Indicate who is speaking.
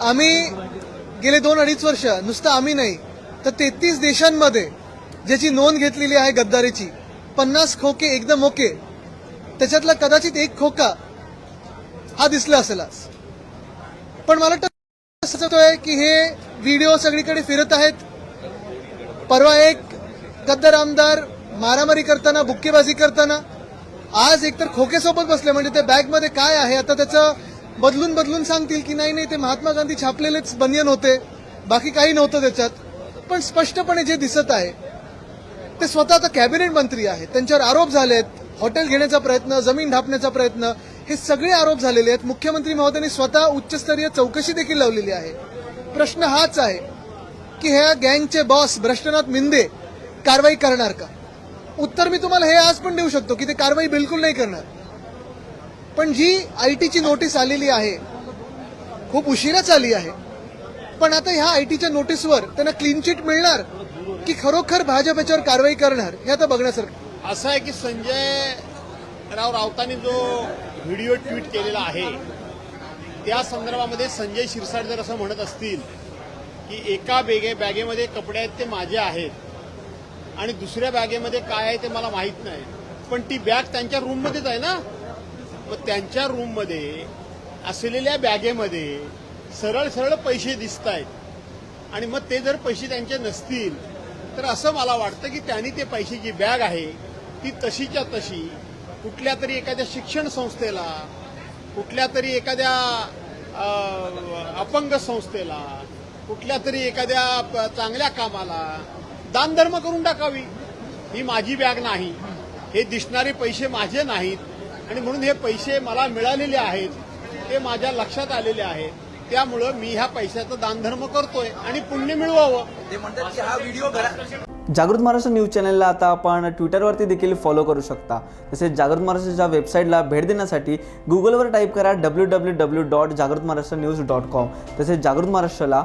Speaker 1: आम्ही गेले दोन अडीच वर्ष नुसतं आम्ही नाही तर तेहतीस देशांमध्ये ज्याची नोंद घेतलेली आहे गद्दारीची पन्नास खोके एकदम ओके त्याच्यातला कदाचित एक खोका हा दिसला असेल आज. पण मला वाटतं की हे व्हिडिओ सगळीकडे फिरत आहेत. परवा एक गद्दार आमदार मारामारी करताना बुक्केबाजी करताना आज एकतर खोकेसोबत बसले म्हणजे त्या बॅगमध्ये काय आहे आता त्याचं बदलून बदलून सांगतील की नाही नाही ते महात्मा गांधी छापलेलेच बनियन होते बाकी काही नव्हतं त्याच्यात. पण स्पष्टपणे जे दिसत आहे ते स्वतः आता कॅबिनेट मंत्री आहेत. त्यांच्यावर आरोप झालेत हॉटेल घेण्याचा प्रयत्न जमीन ढापण्याचा प्रयत्न हे सगळे आरोप झालेले आहेत. मुख्यमंत्री महोदयांनी स्वतः उच्चस्तरीय चौकशी देखील लावलेली आहे. प्रश्न हाच आहे की ह्या गँगचे बॉस भ्रष्टनाथ मिंदे कारवाई करणार का? उत्तर मी तुम्हाला हे आज पण देऊ शकतो की ते कारवाई बिलकुल नाही करणार. पण जी आय टीची नोटीस आलेली आहे खूप उशिराच आली आहे. पण आता ह्या आय टीच्या नोटीसवर त्यांना क्लीन चिट मिळणार की खरोखर भाजप याच्यावर कारवाई करणार हे आता बघण्यासारखं.
Speaker 2: असं आहे की संजय राव राऊतांनी जो व्हिडिओ ट्विट केलेला आहे त्या संदर्भामध्ये संजय शिरसाट जर असं म्हणत असतील की एका बेगे बॅगेमध्ये कपडे आहेत ते माझे आहेत आणि दुसऱ्या बॅगेमध्ये काय आहे ते मला माहीत नाही. पण ती बॅग त्यांच्या रूममध्येच आहे ना? मग त्यांच्या रूममध्ये असलेल्या बॅगेमध्ये सरळ सरळ पैसे दिसत आहेत. आणि मग ते जर पैसे त्यांचे नसतील तर असं मला वाटतं की त्यांनी ते पैसे जी बॅग आहे ती तशीच्या तशी कुठल्या तरी एखाद्या शिक्षण संस्थेला कुठल्या तरी एखाद्या अपंग संस्थेला कुठल्या तरी एखाद्या प- चांगल्या कामाला दानधर्म करून टाकावी. ही माझी बॅग नाही. हे दिसणारे पैसे माझे नाहीत. आणि म्हणून हे पैसे मला मिळालेले आहेत ते माझ्या लक्षात आलेले आहेत. त्यामुळं मी ह्या पैशाचं दानधर्म करतोय आणि पुण्य मिळवावं.
Speaker 3: ते म्हणतात की हा व्हिडिओ घरा
Speaker 4: जागृत महाराष्ट्र न्यूज चॅनलला आता आपण ट्विटरवरती देखील फॉलो करू शकता. तसेच जागृत महाराष्ट्राच्या वेबसाईटला भेट देण्यासाठी गुगलवर टाईप करा डब्ल्यू डब्ल्यू डब्ल्यू डॉट जागृत महाराष्ट्र न्यूज डॉट कॉम तसेच जागृत महाराष्ट्राला